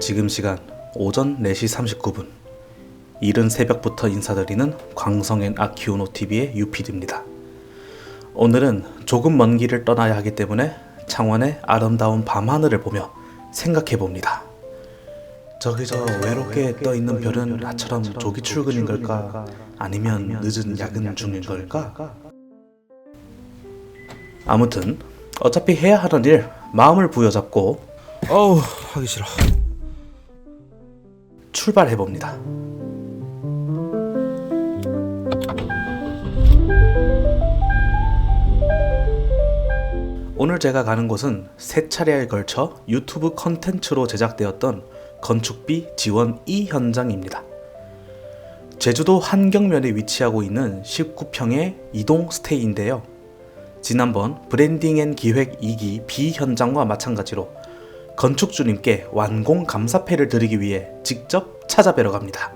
지금 시간 오전 4시 39분. 이른 새벽부터 인사드리는 광성엔 아키오노 TV의 유피드입니다. 오늘은 조금 먼 길을 떠나야 하기 때문에 창원의 아름다운 밤하늘을 보며 생각해 봅니다. 저기 저 외롭게 떠 있는 별은 나처럼 조기 출근인 걸까? 아니면 늦은 야근 중인 걸까? 아무튼 어차피 해야 하는 일 마음을 부여잡고 어우 하기 싫어 출발해 봅니다. 오늘 제가 가는 곳은 세 차례에 걸쳐 유튜브 컨텐츠로 제작되었던 건축비 지원 2 현장입니다. 제주도 한경면에 위치하고 있는 19평의 이동 스테이인데요. 지난번 브랜딩 앤 기획 2기 B 현장과 마찬가지로 건축주님께 완공 감사패를 드리기 위해 직접 찾아뵈러 갑니다.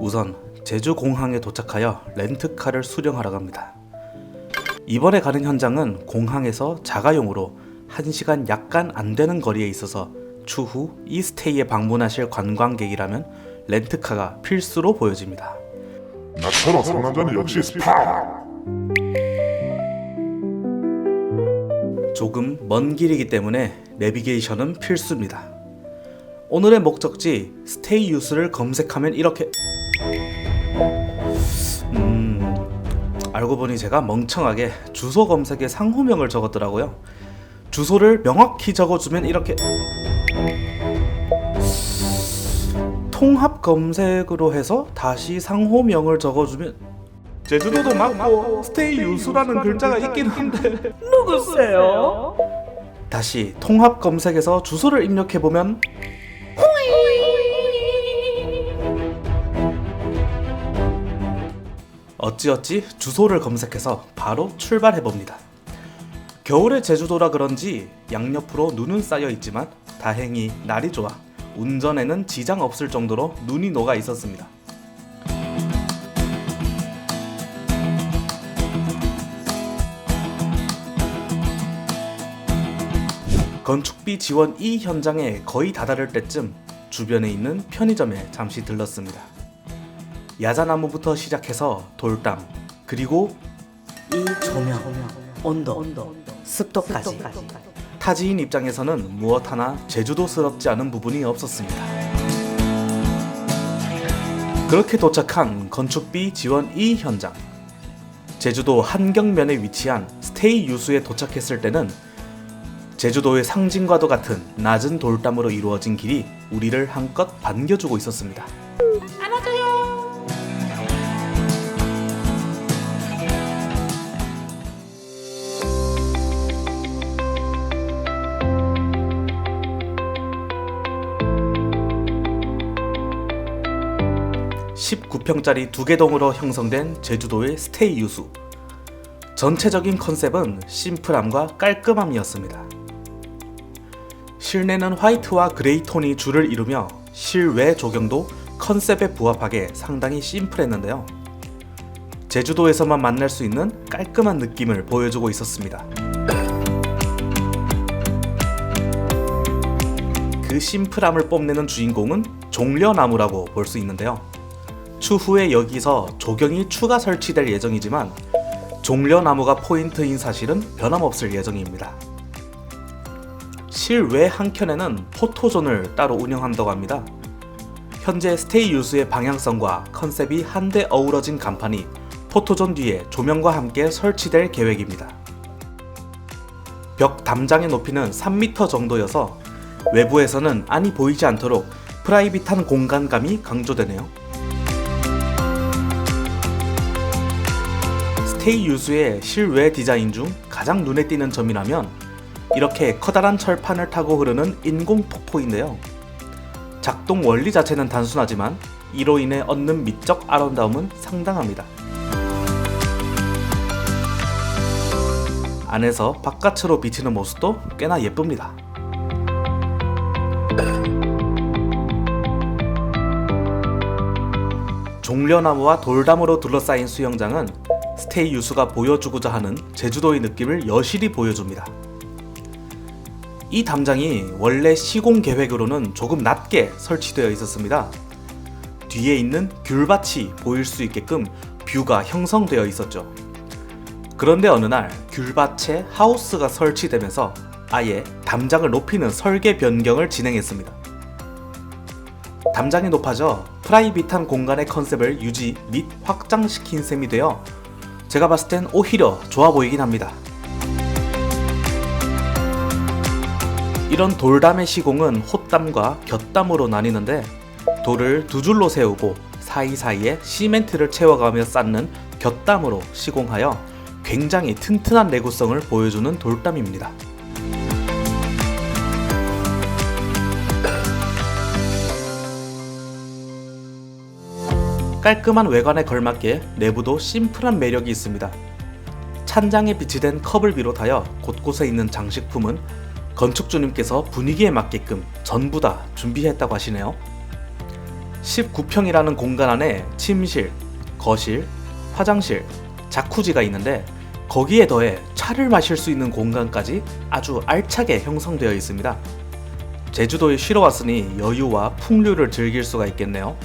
우선 제주 공항에 도착하여 렌트카를 수령하러 갑니다. 이번에 가는 현장은 공항에서 자가용으로 1시간 약간 안 되는 거리에 있어서 추후 이 스테이에 방문하실 관광객이라면 렌트카가 필수로 보여집니다. 나처럼 상남자는 역시 스파. 조금 먼 길이기 때문에 내비게이션은 필수입니다. 오늘의 목적지 스테이 유스를 검색하면 이렇게 음 알고 보니 제가 멍청하게 주소 검색에 상호명을 적었더라고요. 주소를 명확히 적어주면 이렇게 통합 검색으로 해서 다시 상호명을 적어주면 제주도도 맞고 스테이 유스라는 글자가 있긴 한데 누구세요? 다시 통합 검색에서 주소를 입력해 보면 어찌어찌 주소를 검색해서 바로 출발해 봅니다. 겨울의 제주도라 그런지 양옆으로 눈은 쌓여 있지만 다행히 날이 좋아 운전에는 지장 없을 정도로 눈이 녹아 있었습니다. 건축비 지원 2 현장에 거의 다다를 때쯤 주변에 있는 편의점에 잠시 들렀습니다. 야자나무부터 시작해서 돌담 그리고 이 조명, 온도, 습도까지 타지인 입장에서는 무엇 하나 제주도스럽지 않은 부분이 없었습니다. 그렇게 도착한 건축비 지원 2 현장. 제주도 한경면에 위치한 스테이 유수에 도착했을 때는 제주도의 상징과도 같은 낮은 돌담으로 이루어진 길이 우리를 한껏 반겨주고 있었습니다. (19평짜리) 두 개 동으로 형성된 제주도의 스테이 유수 전체적인 컨셉은 심플함과 깔끔함이었습니다. 실내는 화이트와 그레이 톤이 줄을 이루며 실외 조경도 컨셉에 부합하게 상당히 심플했는데요. 제주도에서만 만날 수 있는 깔끔한 느낌을 보여주고 있었습니다. 그 심플함을 뽐내는 주인공은 종려나무라고 볼 수 있는데요. 추후에 여기서 조경이 추가 설치될 예정이지만 종려나무가 포인트인 사실은 변함없을 예정입니다. 실외 한켠에는 포토존을 따로 운영한다고 합니다. 현재 스테이 유수의 방향성과 컨셉이 한데 어우러진 간판이 포토존 뒤에 조명과 함께 설치될 계획입니다. 벽 담장의 높이는 3m 정도여서 외부에서는 안이 보이지 않도록 프라이빗한 공간감이 강조되네요. 스테이 유수의 실외 디자인 중 가장 눈에 띄는 점이라면 이렇게 커다란 철판을 타고 흐르는 인공 폭포인데요. 작동 원리 자체는 단순하지만 이로 인해 얻는 미적 아름다움은 상당합니다. 안에서 바깥으로 비치는 모습도 꽤나 예쁩니다. 종려나무와 돌담으로 둘러싸인 수영장은 스테이 유수가 보여주고자 하는 제주도의 느낌을 여실히 보여줍니다. 이 담장이 원래 시공 계획으로는 조금 낮게 설치되어 있었습니다. 뒤에 있는 귤밭이 보일 수 있게끔 뷰가 형성되어 있었죠. 그런데 어느 날 귤밭에 하우스가 설치되면서 아예 담장을 높이는 설계 변경을 진행했습니다. 담장이 높아져 프라이빗한 공간의 컨셉을 유지 및 확장시킨 셈이 되어 제가 봤을 땐 오히려 좋아 보이긴 합니다. 이런 돌담의 시공은 홑담과 곁담으로 나뉘는데 돌을 두 줄로 세우고 사이사이에 시멘트를 채워가며 쌓는 곁담으로 시공하여 굉장히 튼튼한 내구성을 보여주는 돌담입니다. 깔끔한 외관에 걸맞게 내부도 심플한 매력이 있습니다. 찬장에 비치된 컵을 비롯하여 곳곳에 있는 장식품은 건축주님께서 분위기에 맞게끔 전부 다 준비했다고 하시네요. 19평이라는 공간 안에 침실, 거실, 화장실, 자쿠지가 있는데 거기에 더해 차를 마실 수 있는 공간까지 아주 알차게 형성되어 있습니다. 제주도에 쉬러 왔으니 여유와 풍류를 즐길 수가 있겠네요.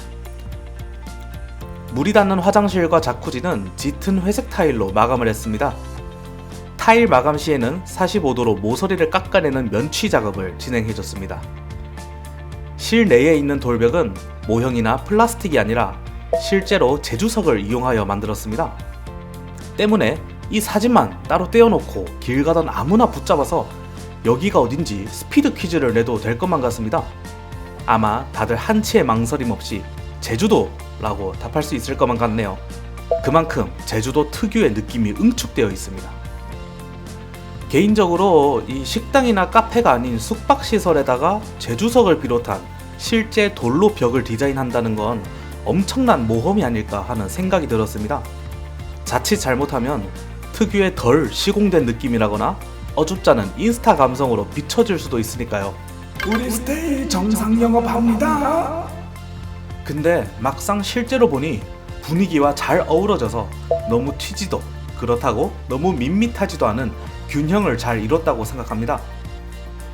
물이 닿는 화장실과 자쿠지는 짙은 회색 타일로 마감을 했습니다. 타일 마감 시에는 45도로 모서리를 깎아내는 면취 작업을 진행해줬습니다. 실내에 있는 돌벽은 모형이나 플라스틱이 아니라 실제로 제주석을 이용하여 만들었습니다. 때문에 이 사진만 따로 떼어놓고 길 가던 아무나 붙잡아서 여기가 어딘지 스피드 퀴즈를 내도 될 것만 같습니다. 아마 다들 한치의 망설임 없이 제주도 라고 답할 수 있을 것만 같네요. 그만큼 제주도 특유의 느낌이 응축되어 있습니다. 개인적으로 이 식당이나 카페가 아닌 숙박시설에다가 제주석을 비롯한 실제 돌로 벽을 디자인한다는 건 엄청난 모험이 아닐까 하는 생각이 들었습니다. 자칫 잘못하면 특유의 덜 시공된 느낌이라거나 어줍잖은 인스타 감성으로 비춰질 수도 있으니까요. 우리 스테이 정상 영업합니다. 근데 막상 실제로 보니 분위기와 잘 어우러져서 너무 튀지도 그렇다고 너무 밋밋하지도 않은 균형을 잘 이뤘다고 생각합니다.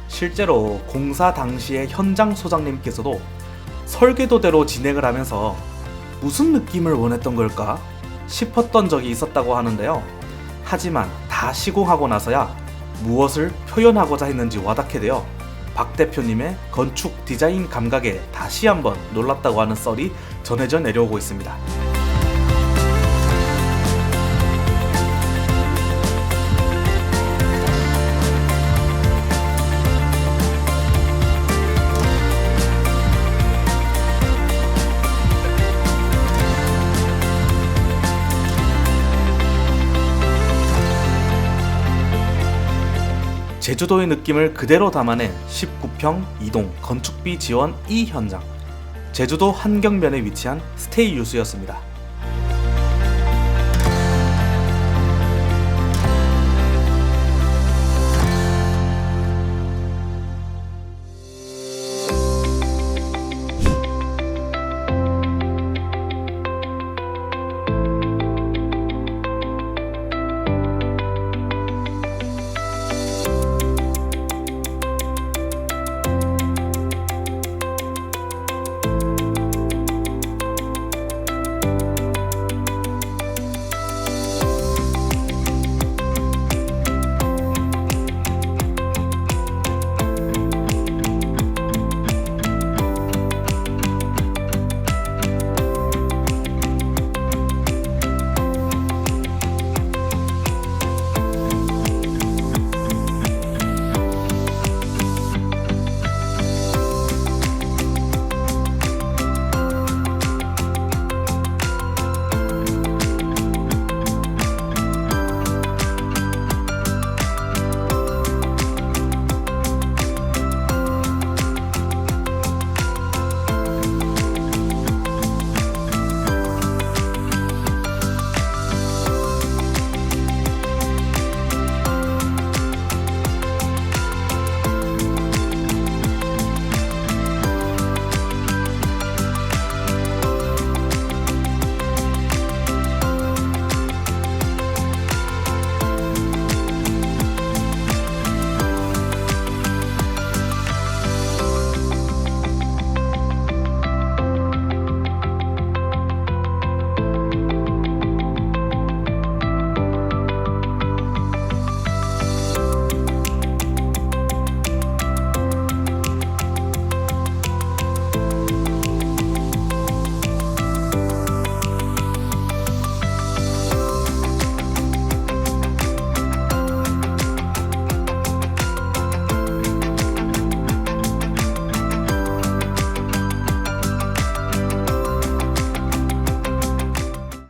실제로 공사 당시의 현장 소장님께서도 설계도대로 진행을 하면서 무슨 느낌을 원했던 걸까 싶었던 적이 있었다고 하는데요. 하지만 다 시공하고 나서야 무엇을 표현하고자 했는지 와닿게 되어 박 대표님의 건축 디자인 감각에 다시 한번 놀랐다고 하는 썰이 전해져 내려오고 있습니다. 제주도의 느낌을 그대로 담아낸 19평 이동 건축비 지원 2 현장. 제주도 한경면에 위치한 스테이 유수였습니다.